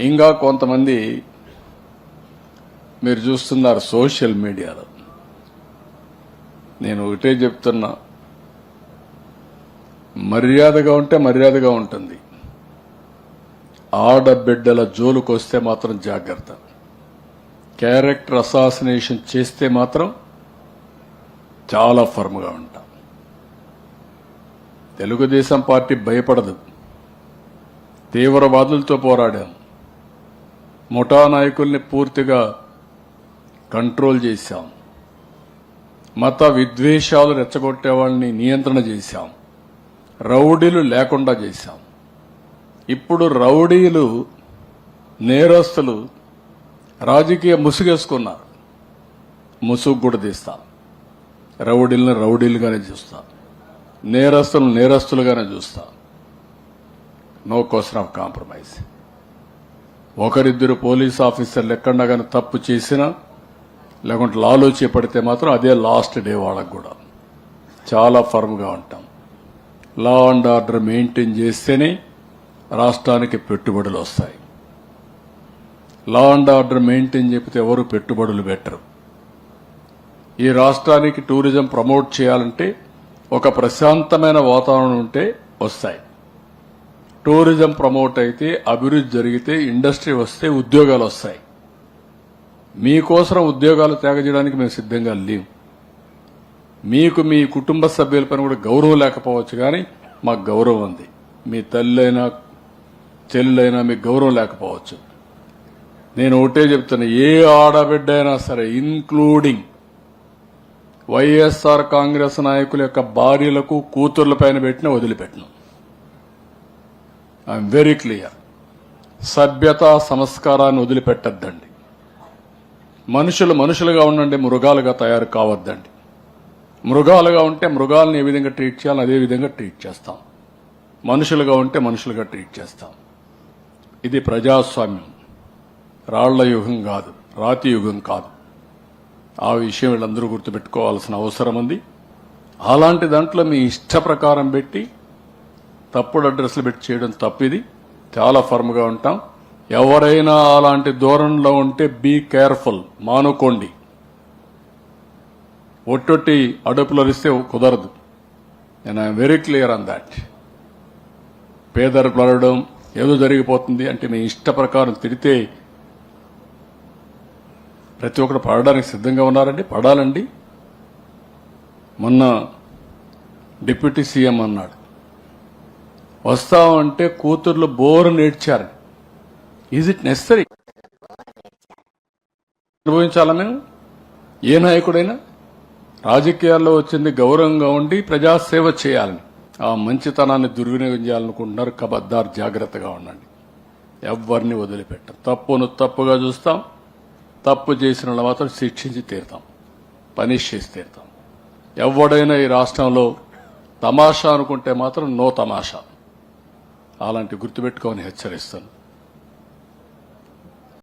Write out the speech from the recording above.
ఇంకా కొంతమంది మీరు చూస్తున్నారు సోషల్ మీడియాలో. నేను ఒకటే చెప్తున్నా. మర్యాదగా ఉంటే మర్యాదగా ఉంటుంది. ఆడబిడ్డల జోలుకు వస్తే మాత్రం జాగ్రత్త. క్యారెక్టర్ అసాసినేషన్ చేస్తే మాత్రం చాలా ఫర్మ్గా ఉంటాం. తెలుగుదేశం పార్టీ భయపడదు. తీవ్రవాదులతో పోరాడాం. ముఠా నాయకుల్ని పూర్తిగా కంట్రోల్ చేశాం. మత విద్వేషాలు రెచ్చగొట్టే వాళ్ళని నియంత్రణ చేశాం. రౌడీలు లేకుండా చేశాం. ఇప్పుడు రౌడీలు నేరస్తులు రాజకీయ ముసుగేసుకున్నారు. ముసుగు కూడా తీస్తాం. రౌడీలను రౌడీలుగానే చూస్తాం. నేరస్తులను నేరస్తులుగానే చూస్తాం. నో క్వశ్చన్ ఆఫ్ కాంప్రమైజ్ ఒకరిద్దరు పోలీస్ ఆఫీసర్లు ఎక్కడన్నా తప్పు చేసినా లేకుంటే లాలో చేపడితే మాత్రం అదే లాస్ట్ డే వాళ్ళకు కూడా. చాలా ఫర్మ్గా ఉంటాం. లా అండ్ ఆర్డర్ మెయింటైన్ చేస్తేనే రాష్ట్రానికి పెట్టుబడులు వస్తాయి. లా అండ్ ఆర్డర్ మెయింటైన్ చెప్తే ఎవరు పెట్టుబడులు పెట్టరు. ఈ రాష్ట్రానికి టూరిజం ప్రమోట్ చేయాలంటే ఒక ప్రశాంతమైన వాతావరణం ఉంటే వస్తాయి. టూరిజం ప్రమోట్ అయితే అభివృద్ధి జరిగితే ఇండస్ట్రీ వస్తే ఉద్యోగాలు వస్తాయి. మీకోసం ఉద్యోగాలు త్యాగ చేయడానికి మేము సిద్ధంగా లేవు మీకు మీ కుటుంబ సభ్యులపైన కూడా గౌరవం లేకపోవచ్చు కానీ మాకు గౌరవం ఉంది. మీ తల్లైనా చెల్లెలైనా మీకు గౌరవం లేకపోవచ్చు. నేను ఒకటే చెప్తున్నా ఏ ఆడబిడ్డ అయినా సరే ఇన్క్లూడింగ్ వైఎస్ఆర్ కాంగ్రెస్ నాయకుల యొక్క భార్యలకు కూతుర్లపైన పెట్టిన వదిలిపెట్టను. ఐఎమ్ వెరీ క్లియర్ సభ్యత సంస్కారాన్ని వదిలిపెట్టద్దండి. మనుషులు మనుషులుగా ఉండండి మృగాలుగా తయారు కావద్దండి. మృగాలుగా ఉంటే మృగాలను ఏ విధంగా ట్రీట్ చేయాలో అదే విధంగా ట్రీట్ చేస్తాం. మనుషులుగా ఉంటే మనుషులుగా ట్రీట్ చేస్తాం. ఇది ప్రజాస్వామ్యం. రాళ్ళ యుగం కాదు రాతి యుగం కాదు. ఆ విషయం వీళ్ళందరూ గుర్తుపెట్టుకోవాల్సిన అవసరం ఉంది. అలాంటి దాంట్లో మీ ఇష్ట ప్రకారం పెట్టి తప్పుడు అడ్రస్లు పెట్టి చేయడం తప్పిది. చాలా ఫర్మ్గా ఉంటాం. ఎవరైనా అలాంటి దూరంలో ఉంటే బీ కేర్ఫుల్ మానుకోండి. ఒట్టొట్టి అడుపులు అరిస్తే కుదరదు. నేను I'm very clear on that పేదరుపులు అడగడం ఏదో జరిగిపోతుంది అంటే మీ ఇష్ట ప్రకారం తిడితే ప్రతి ఒక్కరు పడడానికి సిద్ధంగా ఉన్నారండి. పడాలండి. మొన్న డిప్యూటీ సీఎం అన్నాడు. వస్తామంటే కూతుర్లు బోరు నేర్చారు. ఈజ్ ఇట్ నెసరీ అనుభవించాలా మేము? ఏ నాయకుడైనా? రాజకీయాల్లో వచ్చింది గౌరవంగా ఉండి ప్రజాసేవ చేయాలని. ఆ మంచితనాన్ని దుర్వినియోగం చేయాలనుకుంటున్నారు కబద్దార్ జాగ్రత్తగా ఉండండి. ఎవరిని వదిలిపెట్టం తప్పును తప్పుగా చూస్తాం. తప్పు చేసిన మాత్రం శిక్షించి తీరుతాం. పనిష్ చేసి తీరుతాం. ఎవడైనా ఈ రాష్ట్రంలో తమాషా అనుకుంటే మాత్రం నో తమాషా. అలాంటి గుర్తుపెట్టుకోని హెచ్చరిస్తాను.